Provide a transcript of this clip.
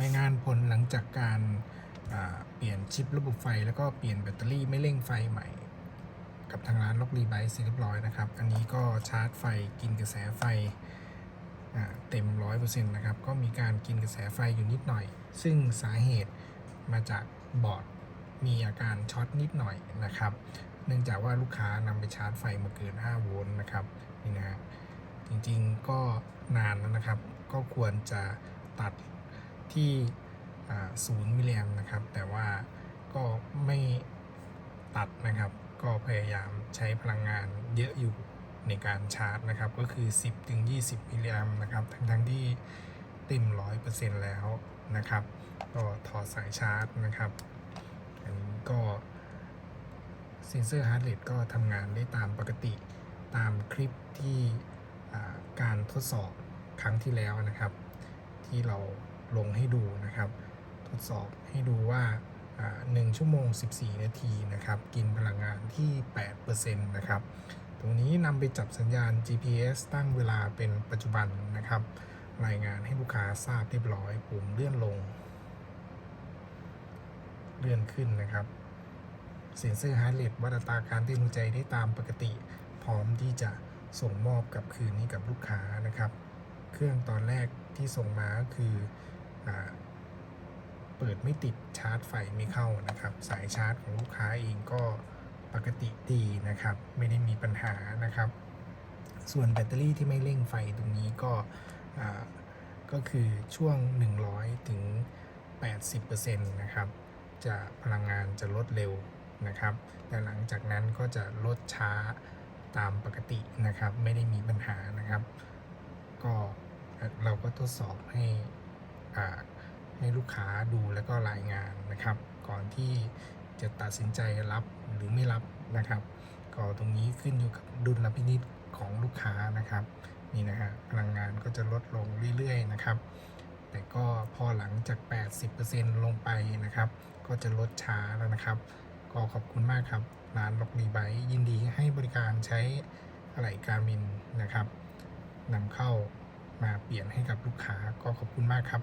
รายงานผลหลังจากการเปลี่ยนชิประบบไฟ แล้วก็เปลี่ยนแบตเตอรี่ไม่เร่งไฟใหม่ กับทางร้านล็อกรีไบซ์เสร็จเรียบร้อยนะครับ อันนี้ก็ชาร์จไฟกินกระแสไฟอ่าเต็ม 100%นะครับ ก็มีการกินกระแสไฟอยู่นิดหน่อย ซึ่งสาเหตุมาจากบอร์ดมีอาการช็อตนิดหน่อยนะครับ เนื่องจากว่าลูกค้านำไปชาร์จไฟมาเกิน 5 โวลต์นะครับนี่นะฮะจริงๆก็นานแล้วนะครับ ก็ควรจะตัด ที่ศูนย์มิลลิแอมนะครับ แต่ว่าก็ไม่ตัดนะครับ ก็พยายามใช้พลังงานเยอะอยู่ในการชาร์จนะครับ ก็คือ 10-20มิลลิแอมนะครับ ทั้งๆที่เต็ม 100%แล้วนะครับ ก็ถอดสายชาร์จนะครับอันนี้ก็เซนเซอร์ฮาร์ดเรทก็ทำงานได้ตามปกติตามคลิปที่การทดสอบครั้งที่แล้วนะครับ ที่เรา ลงให้ดูนะครับ ทดสอบให้ดูว่าอ่า 1 ชั่วโมง 14 นาทีนะครับ กินพลังงานที่ 8%นะครับ ตรงนี้นำไปจับสัญญาณ GPS ตั้งเวลาเป็นปัจจุบันนะครับ รายงานให้ลูกค้าทราบเรียบร้อยปุ่มเลื่อนลง เลื่อนขึ้นนะครับ เซ็นเซอร์ฮาร์ดเรทวัดอัตราการเต้นหัวใจได้ตามปกติ พร้อมที่จะส่งมอบกับคืนให้กับลูกค้านะครับ เครื่องตอนแรกที่ส่งมาคือ เปิดไม่ติดชาร์จไฟไม่เข้านะครับ สายชาร์จของลูกค้าเองก็ปกติดีนะครับ ไม่ได้มีปัญหานะครับ ส่วนแบตเตอรี่ที่ไม่เร่งไฟตรงนี้ก็ก็คือช่วง 100 ถึง 80%นะครับ จะพลังงานจะลดเร็วนะครับ แต่หลังจากนั้นก็จะลดช้าตามปกตินะครับ ไม่ได้มีปัญหานะครับ ก็เราก็ทดสอบให้อ่า ให้ลูกค้าดูแล้วก็รายงานนะครับ ก่อนที่จะตัดสินใจรับหรือไม่รับนะครับ ก็ตรงนี้ขึ้นอยู่กับดุลพินิจของลูกค้านะครับนี่นะฮะพลังงานก็จะลดลงเรื่อยๆนะครับ แต่ก็พอหลังจาก 80%ลงไปนะครับ ก็จะลดช้าแล้วนะครับ ก็ขอบคุณมากครับร้านล็อกดีไบยินดีให้บริการใช้อะไหล่การมินนะครับนำเข้ามาเปลี่ยนให้กับลูกค้าก็ขอบคุณมากครับ